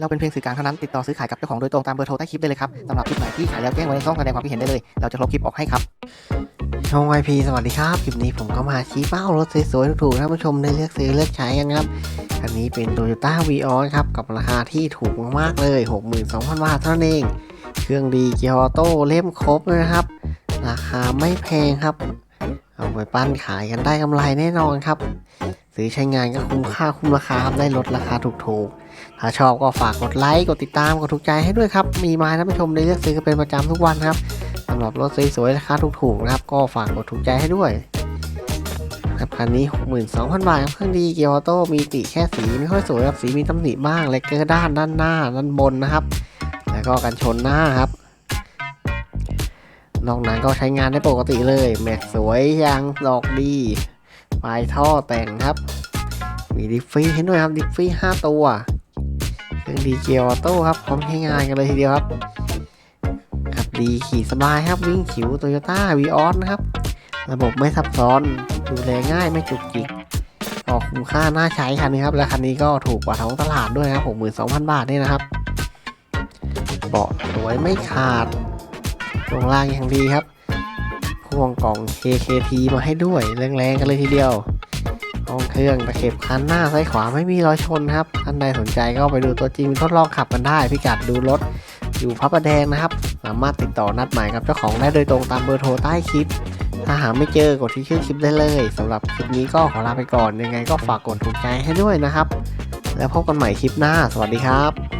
เราเป็นเพียงสื่อกลางเท่านั้น ติดต่อซื้อขายกับเจ้าของโดยตรงตามเบอร์โทรใต้คลิปได้เลยครับสำหรับคลิปไหนที่ขายแล้วแจ้งไว้ในช่องแสดงความคิดเห็นได้เลย เราจะลบคลิปออกให้ครับ ช่อง YP สวัสดีครับ คลิปนี้ผมก็มาชี้เป้ารถสวยๆถูกๆท่านผู้ชมได้เลือกซื้อเลือกใช้กันครับ อันนี้เป็น Toyota v ีออครับ กับราคาที่ถูกมากๆเลย 62,000 บาทเท่านั้นเอง เครื่องดีเกียร์ออโต้เล่มครบเลยนะครับ ราคาไม่แพงครับ เอาไปปั้นขายกันได้กำไรแน่นอนครับ ซื้อใช้งานก็คุ้มค่าคุ้มราคาครับได้ลดราคาถูกๆ ถ้าชอบก็ฝากกดไลค์กดติดตามกดถูกใจให้ด้วยครับ มีมาให้ท่านผู้ชมได้เลือกซื้อกันเป็นประจำทุกวันครับสำหรับรถสวยๆราคาถูกๆนะครับ ก็ฝากกดถูกใจให้ด้วยครับคันนี้ 62,000 บาทครับเครื่องดีเกียร์ออโต้มีติแค่สีไม่ค่อยสวยครับสีมีตำหนิบ้างเลกเกอร์ด้านด้านหน้าด้านบนนะครับ แล้วก็กันชนหน้าครับนอกนั้นก็ใช้งานได้ปกติเลย แม็กสวยยางดอกดี ปลายท่อแต่งครับ มีดิฟฟี่ให้ด้วยครับดิฟฟี่5ตัวเครื่องดีเกียร์ออโต้ครับพร้อมใช้งานกันเลยทีเดียวครับขับดีขี่สบายครับวิ่งขิวโตโยต้าวีออสนะครับ ระบบไม่ซับซ้อนดูแลง่ายไม่จุกจิกออกคุ้มค่าน่าใช้คันนี้ครับ และคันนี้ก็ถูกกว่าท้องตลาดด้วยครับ62,000บาทนี่นะครับ เบาะสวยไม่ขาดช่วงล่างอย่างดีครับ พ่วงกล่อง KKT มาให้ด้วยแรงๆกันเลยทีเดียวห้องเครื่องตะเข็บคันหน้าซ้ายขวาไม่มีรอยชนครับท่านใดสนใจก็ไปดูตัวจริงทดลองขับกันได้ พิกัดดูรถอยู่พระประแดงนะครับ สามารถติดต่อนัดหมายกับเจ้าของได้โดยตรงตามเบอร์โทรใต้คลิป ถ้าหาไม่เจอกดที่ชื่อคลิปได้เลยสำหรับคลิปนี้ก็ขอลาไปก่อนยังไงก็ฝากกดถูกใจให้ด้วยนะครับ แล้วพบกันใหม่คลิปหน้า สวัสดีครับ